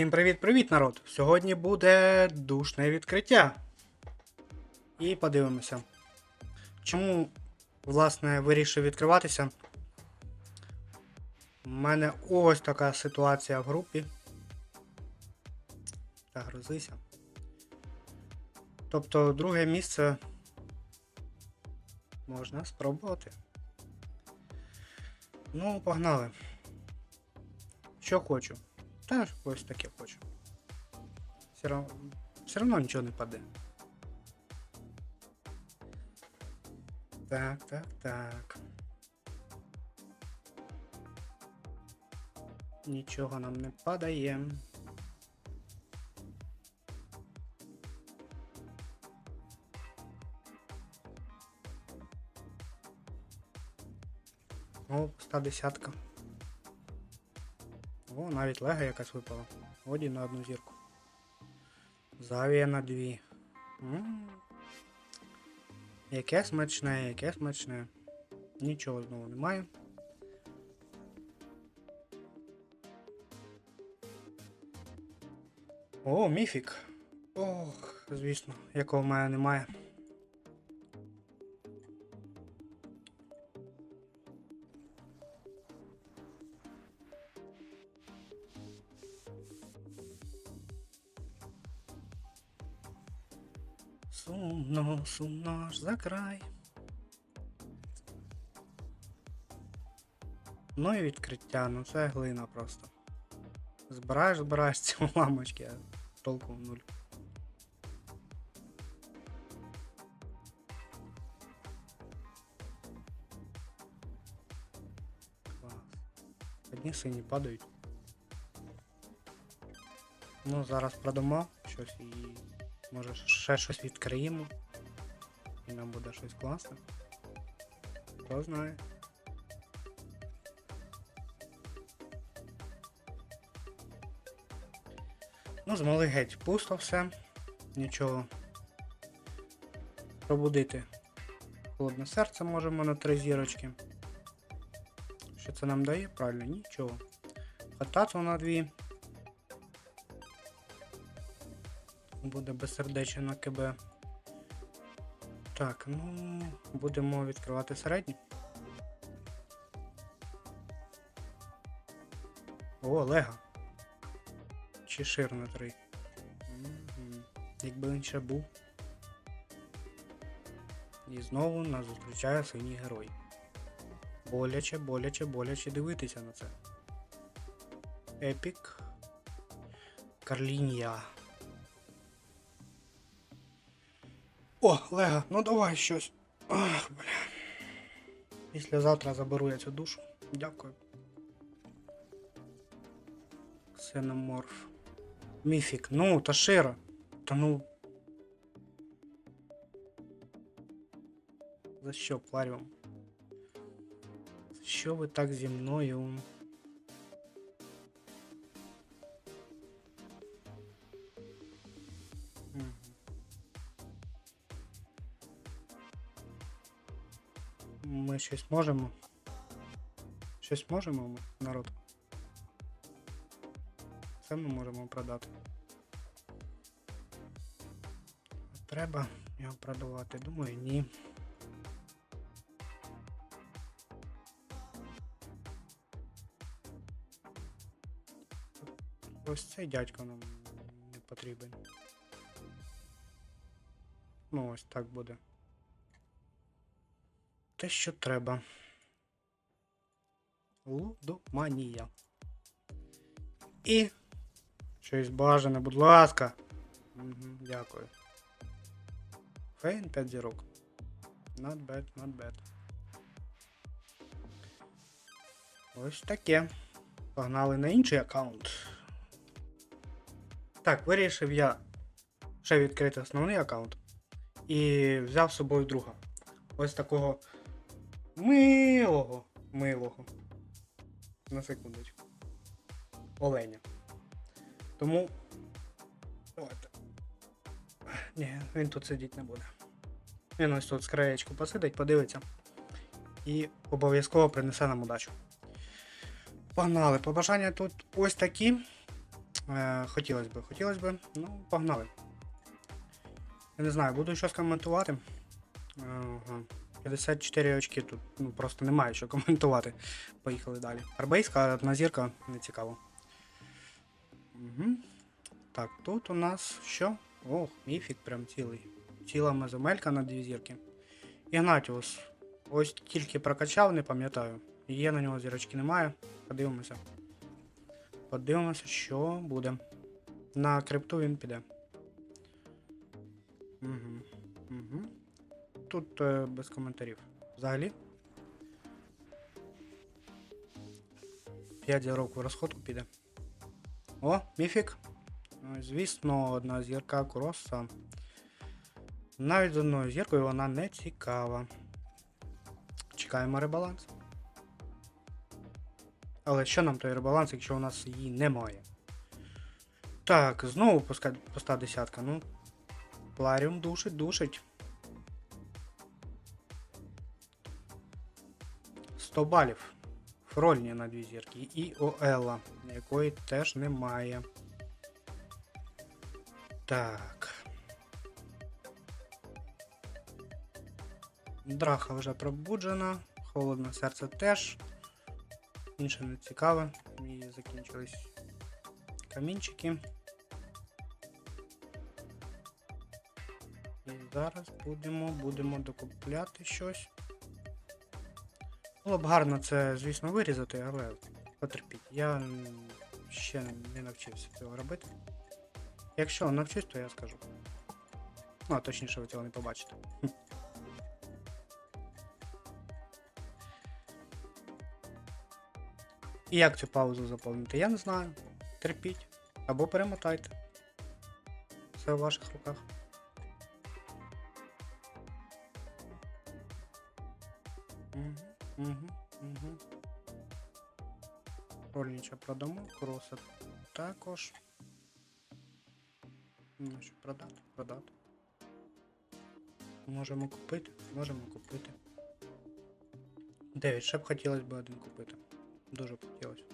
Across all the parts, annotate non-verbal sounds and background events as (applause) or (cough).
Всім привіт-привіт, народ! Сьогодні буде душне відкриття. І подивимося. Чому, власне, вирішив відкриватися? У мене ось така ситуація в групі. Загрузися. Тобто, друге місце можна спробувати. Ну, погнали. Що хочу? Та ось таке хочу. Все равно, все равно нічого не паде. Так, так, так. Нічого нам не падає. О, пуста десятка. О, навіть лега якась випала. Оді на одну зірку. Завія на дві. м Яке смачне, яке смачне. Нічого знову немає. О, міфік. Ох, звісно, якого в мене немає. Аж за край. Ну і відкриття, ну це глина просто. Збираєш, збираєш ці (laughs) ламочки, а толку в нуль. Клас. Одні сині падають. Ну, зараз продамо щось і може ще щось відкриємо. І нам буде щось класне. Хто знає. Ну, змогли геть пусто все. Нічого. Пробудити. Холодне серце можемо на три зірочки. Що це нам дає? Правильно, нічого. Хатацу на дві. Буде безсердече на КБ. Так, ну, будемо відкривати середній. О, Лего. Чи шир на 3. Мгм. Якби він ще був. І знову нас зустрічає синій герой. Боляче, боляче, боляче дивитися на це. Епік. Карлінія. О, Лего, ну давай щось. Ах, бля. Післязавтра заберу я цю душу. Дякую. Ксеноморф. Міфік. Ну, та шира. Та ну. За що, Пларіум? За що ви так зі мною? Ми щось можемо? Щось можемо ми, народ? Це ми можемо продати. Треба його продавати? Думаю, ні. Ось цей дядько нам не потрібен. Ну, ось так буде. Те, що треба. Лудоманія. І. Щось бажане, будь ласка. Угу, дякую. Фейн 5 зірок. Not bad, not bad. Ось таке. Погнали на інший аккаунт. Так, вирішив я ще відкрити основний аккаунт. І взяв з собою друга. Ось такого милого, милого. На секундочку. Оленя. Тому. Давайте. Ні, він тут сидіти не буде. Він ось тут з краєчку посидить, подивиться. І обов'язково принесе нам удачу. Погнали. Побажання тут ось такі. Е, хотілося б, хотілося б. Ну, погнали. Я не знаю, буду щось коментувати. Ага. 54 очки тут ну, просто немає що коментувати. Поїхали далі. Арбейська одна зірка, не цікаво. Угу. Так, тут у нас що? Ох, міфік прям цілий. Ціла мезомелька на дві зірки. Ігнатіус. Ось тільки прокачав, не пам'ятаю. Є на нього зірочки немає. Подивимося. Подивимося, що буде. На крипту він піде. Угу. Тут е, без коментарів. Взагалі. 5 зірок в розходку піде. О, міфік. Ну, Звісно, одна зірка Куроса. Навіть з одною зіркою вона не цікава. Чекаємо ребаланс. Але що нам той ребаланс, якщо у нас її немає? Так, знову пуска, пуста десятка. Ну. Ларіум душить, душить. 100 балів. Фрольні на дві зірки. І Оела, якої теж немає. Так. Драха вже пробуджена. Холодне серце теж. Інше не цікаве. І закінчились камінчики. І зараз будемо, будемо докупляти щось. Було б гарно це, звісно, вирізати, але потерпіть. Я ще не навчився цього робити. Якщо навчусь, то я скажу. Ну, а точніше, ви цього не побачите. І як цю паузу заповнити, я не знаю. Терпіть. Або перемотайте. Все в ваших руках. Рольнича продамо, кроса також. Ну, що продати, продати. Можемо купити, можемо купити. 9, ще б хотілося б один купити. Дуже б хотілося.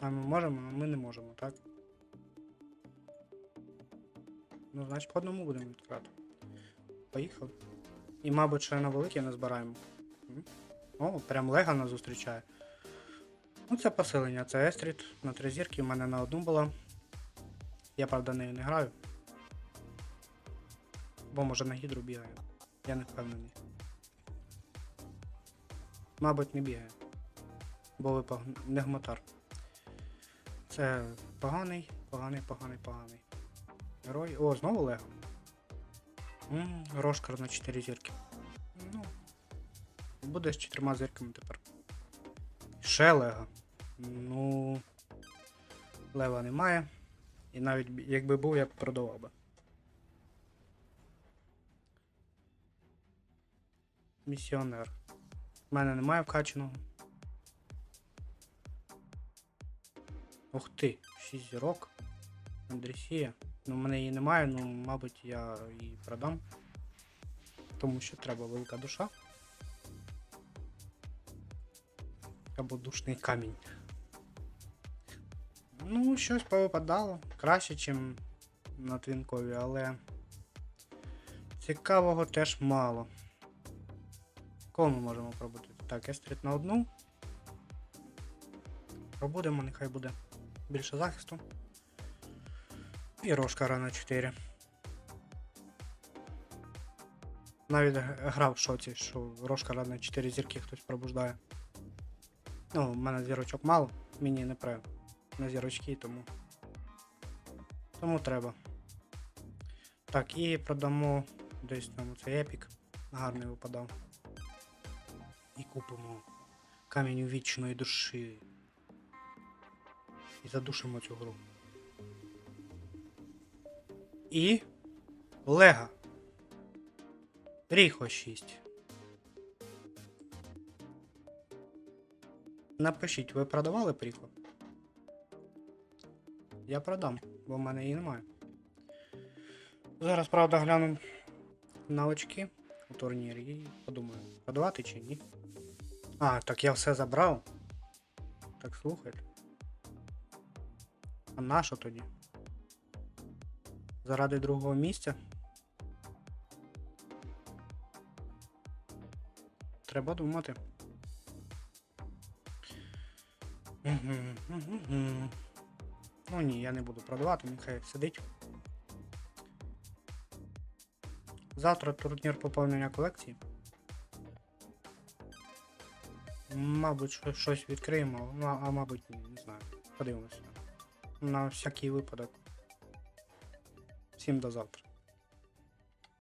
А ми можемо, а ми не можемо, так? Ну, значить по одному будемо відкривати. Поїхали. І, мабуть, ще на великі не збираємо. О, прям Лего нас зустрічає. Ну, це посилення, це Естріт на три зірки, у мене на одну була. Я, правда, нею не граю. Бо може на гідру бігає. Я не впевнений. Мабуть, не бігає. Бо випав не гмотар. Це поганий, поганий, поганий, поганий. Герой. О, знову Лего. Рошкар на 4 зірки. Ну. Буде з чотирма зірками тепер. Ще Лего. Ну. Лева немає. І навіть якби був, я б продавав би. Місіонер. У мене немає вкачаного. Ух ти, 6 зірок. Андресія. Ну, в мене її немає, ну, мабуть, я її продам. Тому що треба велика душа. Або душний камінь. Ну, щось повипадало. Краще, ніж на твінкові, але цікавого теж мало. Кого ми можемо пробудити? Так, естрит на одну. Пробудемо, нехай буде більше захисту. І Рошкара на 4. Навіть грав в шоці, що Рошкара на 4 зірки хтось пробуждає. Ну, в мене зірочок мало, мені не пре на зірочки, тому. Тому треба. Так, і продамо десь там цей епік. Гарний випадав. І купимо камінь вічної душі. І задушимо цю гру. І. Лего. Ріхо 6. Напишіть, ви продавали пріхо? Я продам, бо в мене її немає. Зараз, правда, гляну на очки у турнірі і подумаю, продавати чи ні. А, так я все забрав. Так слухайте. А на тоді? Заради другого місця? Треба думати. Ну ні, я не буду продавати, нехай сидить. Завтра турнір поповнення колекції. Мабуть, щось відкриємо, ну, а мабуть, ні, не знаю. Подивимося. На всякий випадок. Всім до завтра.